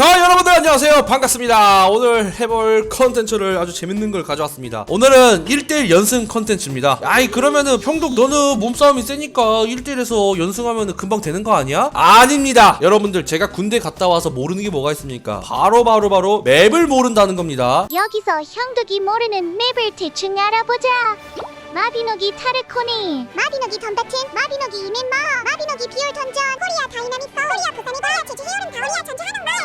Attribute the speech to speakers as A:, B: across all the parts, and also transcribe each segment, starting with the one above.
A: 자 여러분들 안녕하세요. 반갑습니다. 오늘 해볼 컨텐츠를 아주 재밌는 걸 가져왔습니다. 오늘은 1대1 연승 컨텐츠입니다. 아이 그러면은 평독 너는 몸싸움이 세니까 1대1에서 연승하면은 금방 되는 거 아니야? 아닙니다. 여러분들 제가 군대 갔다 와서 모르는 게 뭐가 있습니까? 바로 바로 바로 맵을 모른다는 겁니다.
B: 여기서 형덕이 모르는 맵을 대충 알아보자. 마비노기 타르코니, 마비노기 덤배틴, 마비노기 이민마, 마비노기 비올 던전, 코리아 다이나믹서, 코리아 부산이다, 제주 히어른 다오리아 전투하는 말,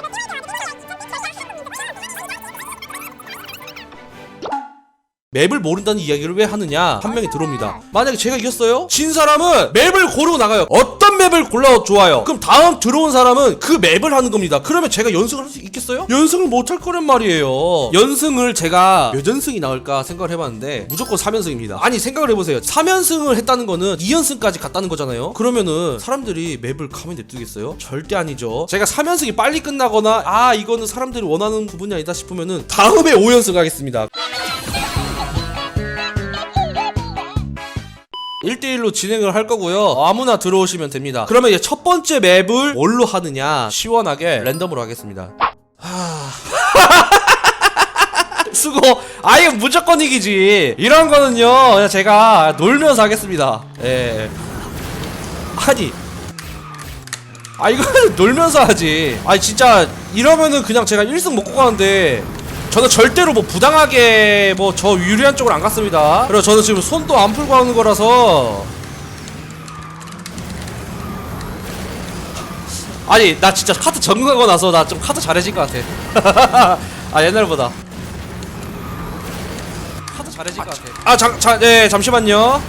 A: 맵을 모른다는 이야기를 왜 하느냐? 한 명이 들어옵니다. 만약에 제가 이겼어요? 진 사람은 맵을 고르고 나가요. 어떤 맵을 골라 좋아요. 그럼 다음 들어온 사람은 그 맵을 하는 겁니다. 그러면 제가 연승을 할 수 있겠어요? 연승을 못 할 거란 말이에요. 연승을 제가 몇 연승이 나올까 생각을 해봤는데 무조건 3연승입니다. 아니 생각을 해보세요. 3연승을 했다는 거는 2연승까지 갔다는 거잖아요. 그러면은 사람들이 맵을 가만히 냅두겠어요? 절대 아니죠. 제가 3연승이 빨리 끝나거나 아 이거는 사람들이 원하는 부분이 아니다 싶으면은 다음에 5연승 하겠습니다 1대1로 진행을 할 거고요. 아무나 들어오시면 됩니다. 그러면 이제 첫 번째 맵을 뭘로 하느냐? 시원하게 랜덤으로 하겠습니다. 하... 수고. 아 이거 무조건 이기지. 이런 거는요. 제가 놀면서 하겠습니다. 예. 아니. 아 이거는 놀면서 하지. 아니 진짜 이러면은 그냥 제가 1승 먹고 가는데 저는 절대로 뭐 부당하게 뭐 저 유리한 쪽으로 안 갔습니다. 그리고 저는 지금 손도 안 풀고 하는 거라서 아니 나 진짜 카드 적응하고 나서 나 좀 카드 잘해진 것 같아. 아 옛날보다 카드 잘해진 것 같아. 아잠잠네 잠시만요.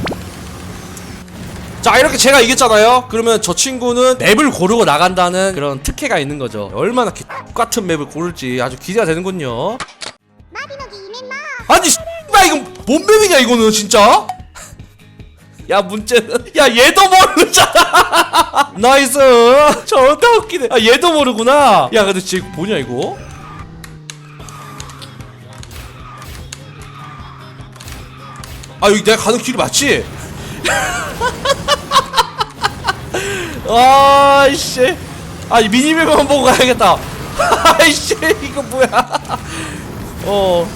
A: 자 이렇게 제가 이겼잖아요. 그러면 저 친구는 맵을 고르고 나간다는 그런 특혜가 있는 거죠. 얼마나 기, 똑같은 맵을 고를지 아주 기대가 되는군요. 아니 나 이거 뭔 맵이냐 이거는 진짜? 야 문제는 야 얘도 모르잖아. 나이스. 저다 웃기네. 아 얘도 모르구나. 야 근데 이거 뭐냐 이거? 아 여기 내가 가는 길이 맞지? 아이씨 아 미니맵만 보고 가야겠다 아이씨 이거 뭐야 어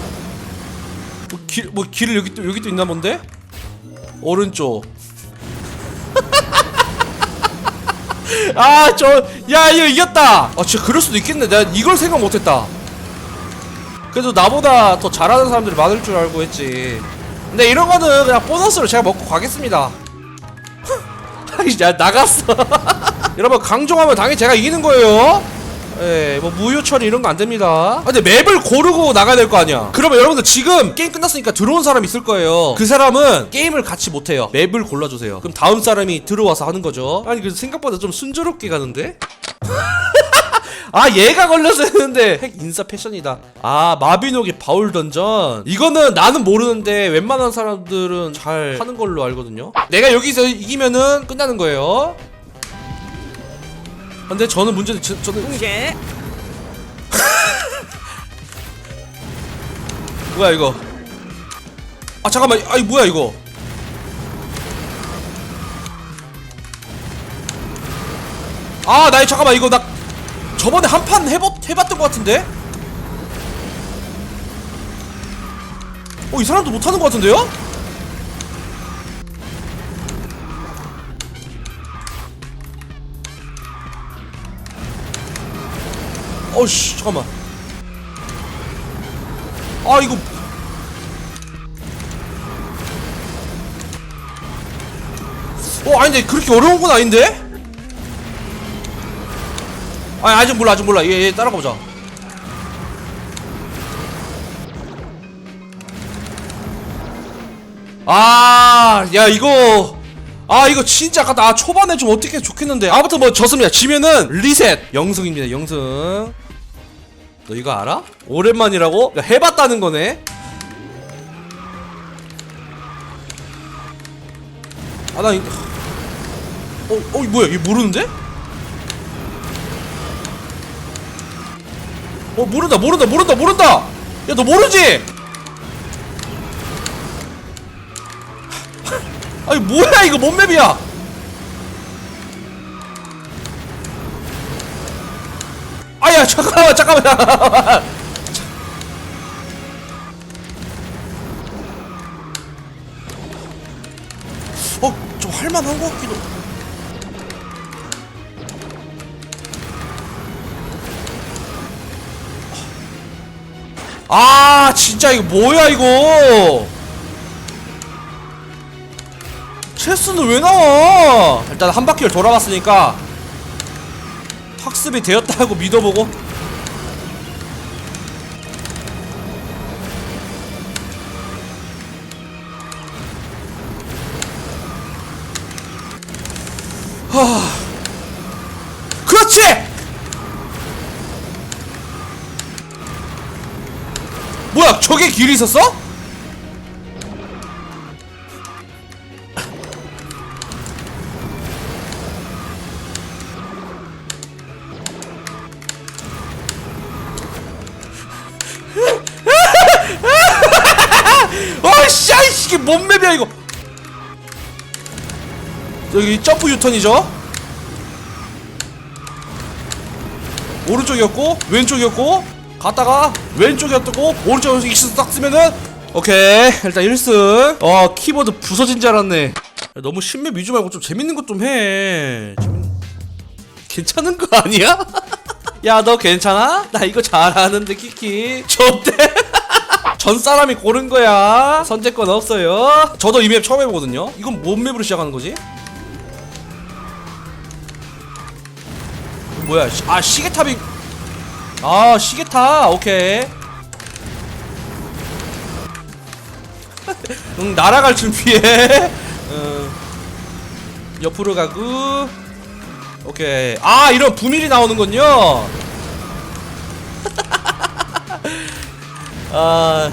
A: 뭐, 길, 뭐 길을 여기 또 여기 또 있나 본데? 오른쪽. 아, 저, 야, 이거 이겼다! 아, 진짜 그럴 수도 있겠네. 내가 이걸 생각 못했다. 그래도 나보다 더 잘하는 사람들이 많을 줄 알고 했지. 근데 이런 거는 그냥 보너스로 제가 먹고 가겠습니다. 야, 나갔어. 여러분, 강종하면 당연히 제가 이기는 거예요. 예, 뭐 무효 처리 이런 거 안 됩니다. 아, 근데 맵을 고르고 나가야 될 거 아니야. 그러면 여러분들 지금 게임 끝났으니까 들어온 사람 있을 거예요. 그 사람은 게임을 같이 못 해요. 맵을 골라주세요. 그럼 다음 사람이 들어와서 하는 거죠. 아니 그 생각보다 좀 순조롭게 가는데? 아 얘가 걸려서 했는데. 핵 인싸 패션이다. 아 마비노기 바울 던전. 이거는 나는 모르는데 웬만한 사람들은 잘 하는 걸로 알거든요. 내가 여기서 이기면은 끝나는 거예요. 근데 저는 문제는 저, 저는
C: 공개
A: 뭐야 이거? 아 잠깐만. 아이 뭐야 이거? 아나 잠깐만. 이거 나 저번에 한판 해봤, 해봤던 것 같은데 어 이 사람도 못하는 것 같은데요? 어씨 잠깐만 아 이거 어 아닌데 그렇게 어려운 건 아닌데? 아니 아직 몰라 아직 몰라. 얘, 얘 따라가 보자. 아 야 이거. 아 이거 진짜 아까 나 초반에 좀 어떻게 좋겠는데. 아무튼 뭐 졌습니다. 지면은 리셋. 영승입니다 영승. 너 이거 알아? 오랜만이라고? 야, 해봤다는 거네. 아 나 이... 어, 어 뭐야? 얘 모르는데? 어 모른다 모른다 모른다 모른다! 야 너 모르지? 아니 뭐야 이거 뭔 맵이야? 아야 잠깐만 잠깐만! 잠깐만 어좀 할만한 것 같기도 아 진짜 이거 뭐야 이거? 체스는 왜 나와? 일단 한 바퀴를 돌아봤으니까 학습이 되었다고 믿어보고. 하 저게 길이 있었어? 이게 뭔 맵이야 이거 여기 점프 유턴이죠 오른쪽이었고 왼쪽이었고 갔다가 왼쪽이었고 오른쪽에서 익스 딱 쓰면은 오케이 일단 1승. 어 키보드 부서진 줄 알았네. 너무 신맵 위주 말고 좀 재밌는 것 좀해. 괜찮은 거 아니야? 야 너 괜찮아? 나 이거 잘하는데 키키. 좋대. 전 사람이 고른 거야. 선택권 없어요. 저도 이 맵 처음 해보거든요. 이건 뭔 맵으로 시작하는 거지? 뭐야 시- 아 시계탑이 아 시계탑 오케이 응 날아갈 준비해 응. 옆으로 가고 오케이 아 이런 부밀이 나오는군요 아,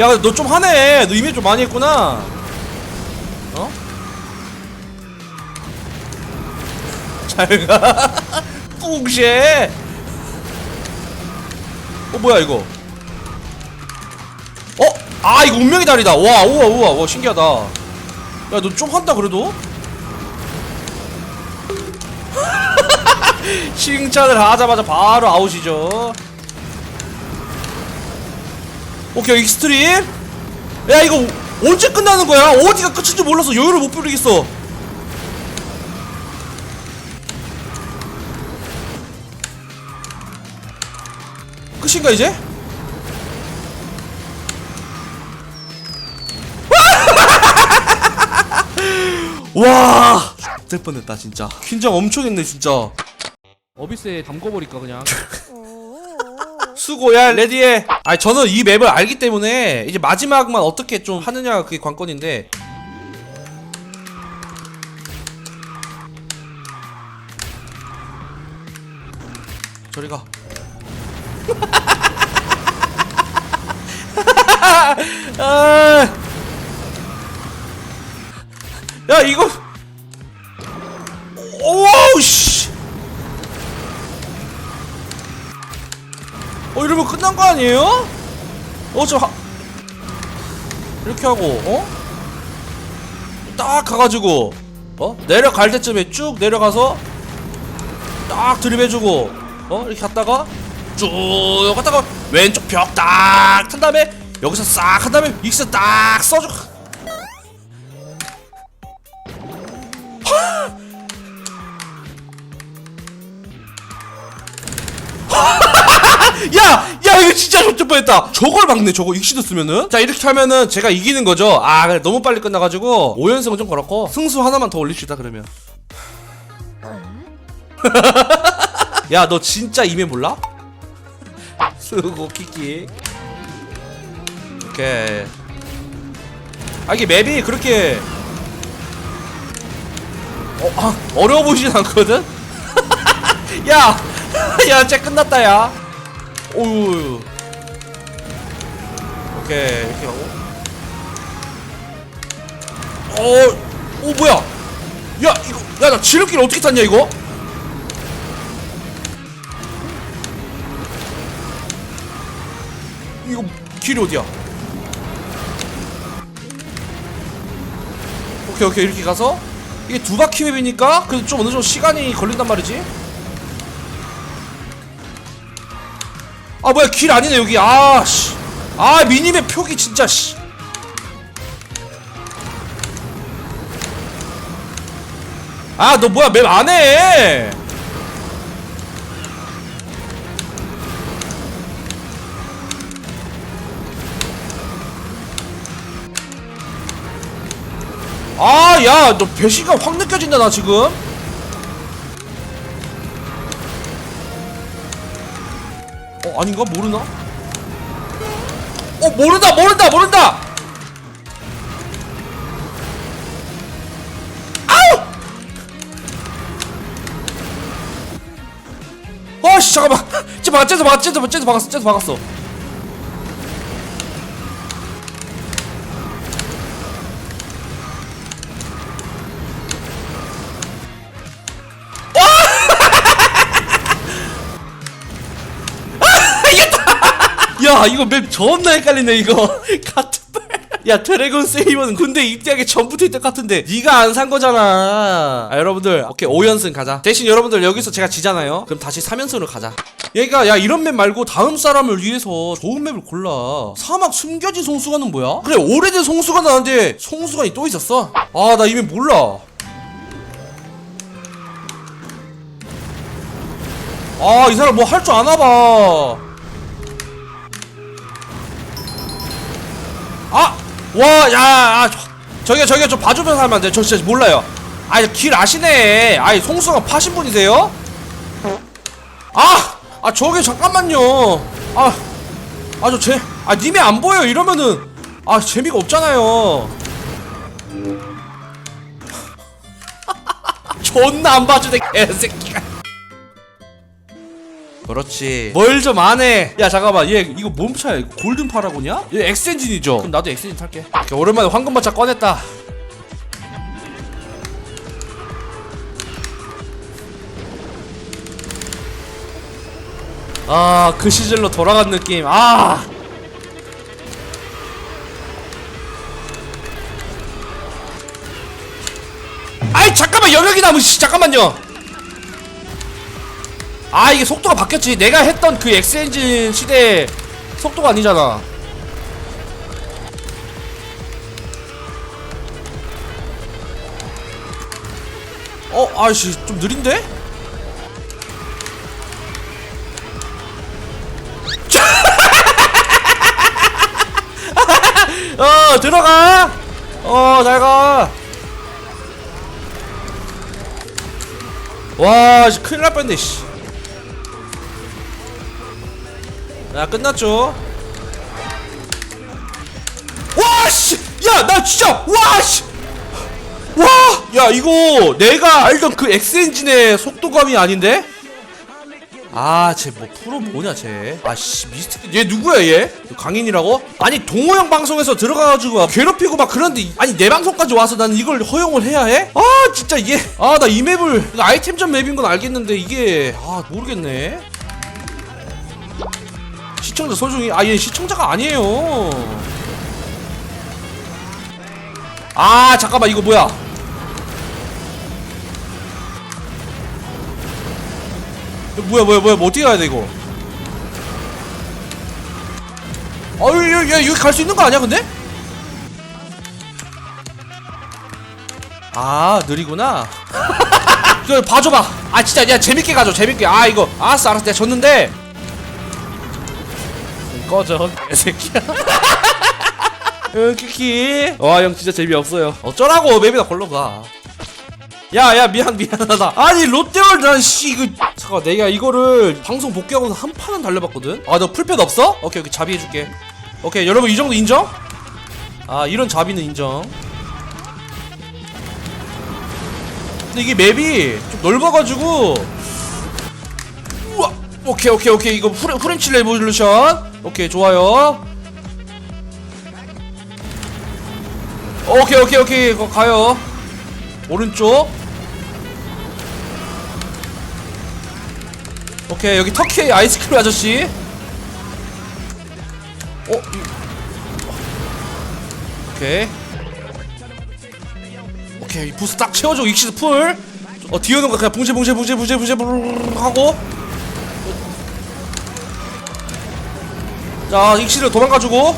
A: 야, 너 좀 하네. 너 이미 좀 많이 했구나. 어? 잘 가. 뿡쉐. 어, 뭐야, 이거? 어? 아, 이거 운명의 달이다. 와, 우와, 우와, 와, 신기하다. 야, 너 좀 한다, 그래도? 칭찬을 하자마자 바로 아웃이죠. 오케이 익스트림 야 이거 언제 끝나는 거야 어디가 끝인지 몰라서 여유를 못 부리겠어 끝인가 이제? 와! 될 뻔했다 진짜. 긴장 엄청 했네 진짜. 어비스에 담궈버릴까 그냥? 수고야 레디해. 아 저는 이 맵을 알기 때문에 이제 마지막만 어떻게 좀 하느냐가 그게 관건인데. 저리 가 아. 야 이거 오우 씨 어 이러면 끝난 거 아니에요? 어저 하... 이렇게 하고 어? 딱 가가지고 어? 내려갈 때쯤에 쭉 내려가서 딱 들이대주고 어? 이렇게 갔다가 쭉 갔다가 왼쪽 벽 딱 탄 다음에 여기서 싹 한 다음에 익스 딱 써주고 야! 야 이거 진짜 좋을 뻔했다. 저걸 막네 저거. 익시드 쓰면은? 자 이렇게 하면은 제가 이기는 거죠. 아 그래 너무 빨리 끝나가지고 5연승은 좀 그렇고 승수 하나만 더 올립시다 그러면. 야 너 진짜 이메 몰라? 쓰고 키키 오케이 아 이게 맵이 그렇게 어, 아, 어려워 보이진 않거든? 야! 야, 쟤 끝났다, 야. 오유. 오케이, 이렇게 하고. 어, 오, 뭐야? 야, 이거, 야, 나 지름길 어떻게 탔냐, 이거? 길이 어디야? 오케이, 오케이, 이렇게 가서. 이게 두 바퀴 맵이니까 그래도 좀 어느 정도 시간이 걸린단 말이지. 아 뭐야 길 아니네 여기 아씨 아 미니맵 표기 진짜 씨 아, 너 뭐야, 맵 안 해! 아, 야, 너 배신감 확 느껴진다, 나 지금. 어, 아닌가? 모르나? 어, 모른다, 모른다, 모른다! 아우! 어 씨 잠깐만 쟤 막, 쟤도 막, 쟤도, 쟤도 박았어, 쟤도 박았어. 야 이거 맵 존나 헷갈리네 이거. 같은 야 드래곤 세이버는 군대 입대하기 전부터 있던 같은데 네가 안 산 거잖아. 아, 여러분들 오케이 5연승 가자. 대신 여러분들 여기서 제가 지잖아요. 그럼 다시 3연승으로 가자. 얘가 야 이런 맵 말고 다음 사람을 위해서 좋은 맵을 골라. 사막 숨겨진 송수관은 뭐야? 그래 오래된 송수관 나는데 송수관이 또 있었어? 아 나이맵 몰라. 아 이 사람 뭐 할 줄 아나 봐 아! 와, 야, 야, 저, 저기요, 저기요, 좀 봐주면서 하면 안 돼. 저 진짜 몰라요. 아, 길 아시네. 아이, 송수가 파신 분이세요? 아! 아, 저기, 잠깐만요. 아, 아, 저 제, 아, 님이 안 보여. 이러면은, 아, 재미가 없잖아요. 존나 안 봐주네, 개새끼가. 그렇지. 뭘 좀 안해. 야 잠깐만. 얘 이거 뭔 차야 이거 골든 파라고냐? 얘 엑스엔진이죠. 그럼 나도 엑스엔진 탈게. 오케이, 오랜만에 황금마차 꺼냈다. 아 그 시절로 돌아간 느낌. 아! 아이 잠깐만. 영역이 남은 씨 잠깐만요 아 이게 속도가 바뀌었지. 내가 했던 그 엑스엔진 시대 속도가 아니잖아. 어 아이씨 좀 느린데? 어 들어가! 어 잘가. 와 씨, 큰일 날 뻔했네 씨 야 끝났죠? 와씨! 야 나 진짜 와씨! 와야 이거 내가 알던 그 엑스엔진의 속도감이 아닌데? 아쟤 뭐 프로 뭐냐 쟤아씨 미스틱 얘 누구야 얘? 강인이라고? 아니 동호 형 방송에서 들어가가지고 막 괴롭히고 막 그런데 아니 내 방송까지 와서 나는 이걸 허용을 해야 해? 아 진짜 이게 아나 이 맵을 아이템전 맵인 건 알겠는데 이게 아 모르겠네 시청자 소중히 아얘 시청자가 아니에요. 아 잠깐만 이거 뭐야? 이거 뭐야 뭐야 뭐야 뭐 어떻게 가야 돼 이거? 어유 야, 야 여기 갈 수 있는 거 아니야 근데? 아 느리구나. 이거 봐줘봐. 아 진짜 야 재밌게 가줘 재밌게. 아 이거 알았어 알았어. 내가 졌는데 꺼져 개새끼야. 응 키키. 와형 진짜 재미없어요. 어쩌라고 맵이나 걸러가. 야야 미안 미안하다. 아니 롯데월드 난씨 이거 잠깐 내가 이거를 방송 복귀하고 한 판은 달려봤거든? 아 너 풀패드 없어? 오케이 오케이 자비 해줄게. 오케이 여러분 이 정도 인정? 아 이런 자비는 인정. 근데 이게 맵이 좀 넓어가지고. 우와! 오케이 오케이 오케이. 이거 후렌치 레볼루션 오케이 좋아요. 오케이 오케이 오케이. 그거 가요. 오른쪽. 오케이 여기 터키 아이스크림 아저씨. 어? 이... 오케이. 오케이 부스 딱 채워줘 익시드 풀. 어, 뒤에 오는 거 그냥 붕쉐 붕쉐 붕쉐 붕쉐 부르르 하고 자 익시를 도망가주고.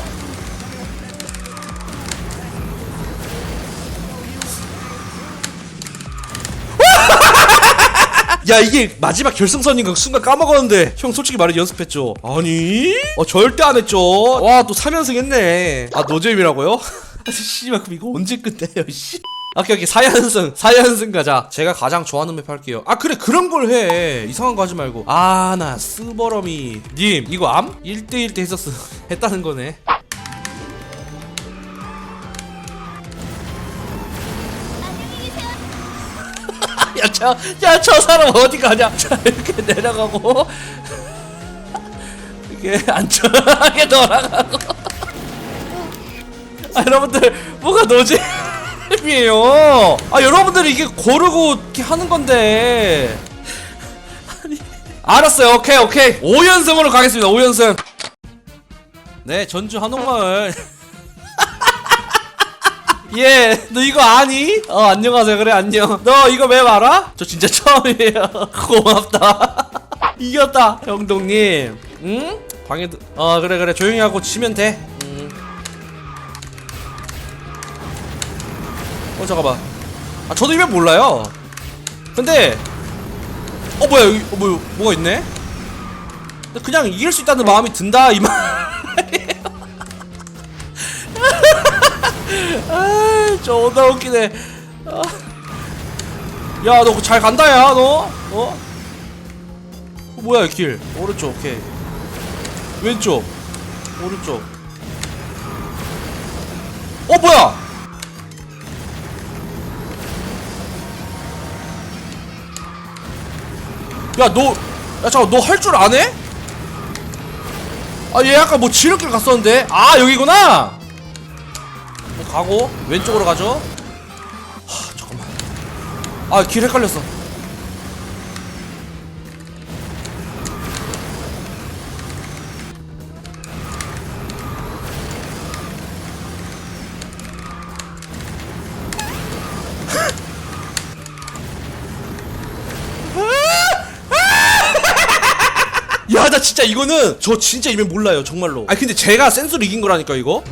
A: 야 이게 마지막 결승선인 가 순간 까먹었는데 형 솔직히 말해 연습했죠? 아니? 어 절대 안 했죠. 와 또 3연승 했네. 아 노잼이라고요? 씨발 그럼 이거 언제 끝내요 씨 오케이 오케이. 4연승 4연승 가자. 제가 가장 좋아하는 맵 할게요. 아 그래 그런 걸 해. 이상한 거 하지 말고. 아나 스버러미. 님 이거 암? 1대1 때 했었어. 했다는 거네. 야, 저, 야, 저 사람 어디 가냐? 자, 이렇게 내려가고, 이렇게 안전하게 돌아가고. 아, 여러분들, 뭐가 노 잼이에요? 아, 여러분들이 이게 고르고 이렇게 하는 건데. 아니. 알았어요. 오케이, 오케이. 5연승으로 가겠습니다. 5연승. 네, 전주 한옥마을. 예, 너 이거 아니? 어, 안녕하세요. 그래, 안녕. 너 이거 맵 알아? 저 진짜 처음이에요. 고맙다. 이겼다, 형동님. 응? 방해도, 어, 그래, 그래. 조용히 하고 치면 돼. 어, 잠깐만. 아, 저도 이맵 몰라요. 근데, 어, 뭐야, 여기, 어, 뭐, 뭐가 있네? 그냥 이길 수 있다는 마음이 든다, 이 말. 아, 존나 웃기네. 아. 야, 너 잘 간다, 야, 너. 어? 어, 뭐야, 이 길. 오른쪽, 오케이. 왼쪽. 오른쪽. 어, 뭐야? 야, 너, 야, 잠깐, 너 할 줄 아네? 아, 얘 아까 뭐 지름길 갔었는데? 아, 여기구나! 가고 왼쪽으로 가죠. 하, 잠깐만. 아, 길 헷갈렸어. 진짜 이거는 저 진짜 이면 몰라요, 정말로. 아, 근데 제가 센스로 이긴 거라니까 이거.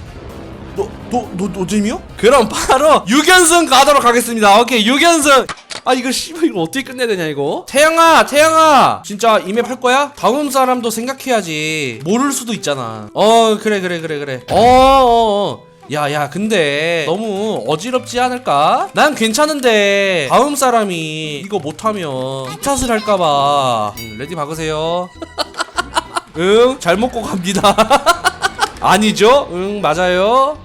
A: 너, 너, 너, 노잼이요? 그럼 바로 6연승 가도록 하겠습니다. 오케이, 6연승. 아, 이거 씨발 이거 어떻게 끝내야 되냐 이거? 태양아, 태양아. 진짜 이맵 할 거야? 다음 사람도 생각해야지. 모를 수도 있잖아. 어, 그래, 그래, 그래, 그래. 어, 어, 어. 야, 야, 근데 너무 어지럽지 않을까? 난 괜찮은데 다음 사람이 이거 못하면 이 탓을 할까봐. 음, 레디 박으세요. 응, 잘 먹고 갑니다. 아니죠? 응, 맞아요.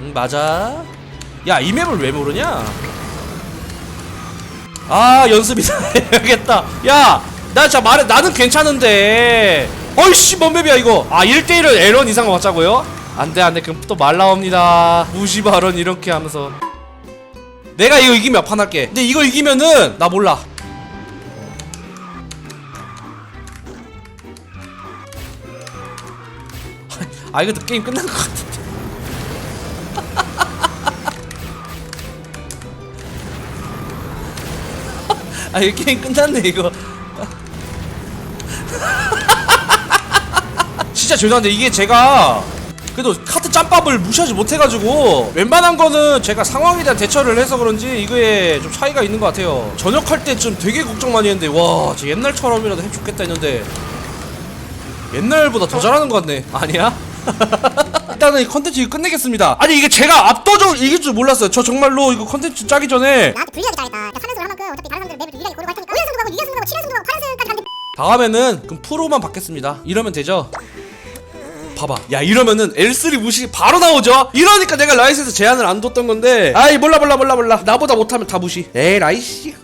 A: 응, 맞아. 야, 이 맵을 왜 모르냐? 아, 연습이다. 해야겠다. 야, 나 진짜 말해. 나는 괜찮은데. 어이씨, 뭔 맵이야, 이거. 아, 1대1을 에런 이상 맞자고요? 안 돼, 안 돼. 그럼 또 말 나옵니다. 무시 발언 이렇게 하면서. 내가 이거 이기면 판 할게. 근데 이거 이기면은, 나 몰라. 아, 이것도 게임 끝난 것 같은데. 아 이거 게임 끝났네 이거 진짜 죄송한데 이게 제가 그래도 카드 짬밥을 무시하지 못해가지고 웬만한 거는 제가 상황에 대한 대처를 해서 그런지 이거에 좀 차이가 있는 것 같아요 전역할 때좀 되게 걱정 많이 했는데 와 옛날처럼이라도 해면 좋겠다 했는데 옛날보다 더 잘하는 것 같네 아니야? 일단은 이 컨텐츠 이거 끝내겠습니다 아니 이게 제가 압도적으로 이길 줄 몰랐어요 저 정말로 이거 컨텐츠 짜기 전에
B: 나한테 불리하게 당했다. 그러니까 3연승을 한 만큼 어차피 다른 사람들은 맵을 좀 유리하게 고르고 할 테니까 5연승도 가고 6연승도 가고 7연승도 가고 8연승까지 가는데
A: 다음에는 그럼 프로만 받겠습니다. 이러면 되죠? 봐봐. 야 이러면은 L3 무시 바로 나오죠? 이러니까 내가 라이센스 제한을 안 뒀던 건데 아이 몰라 몰라 몰라 몰라 나보다 못하면 다 무시 에이 라이씨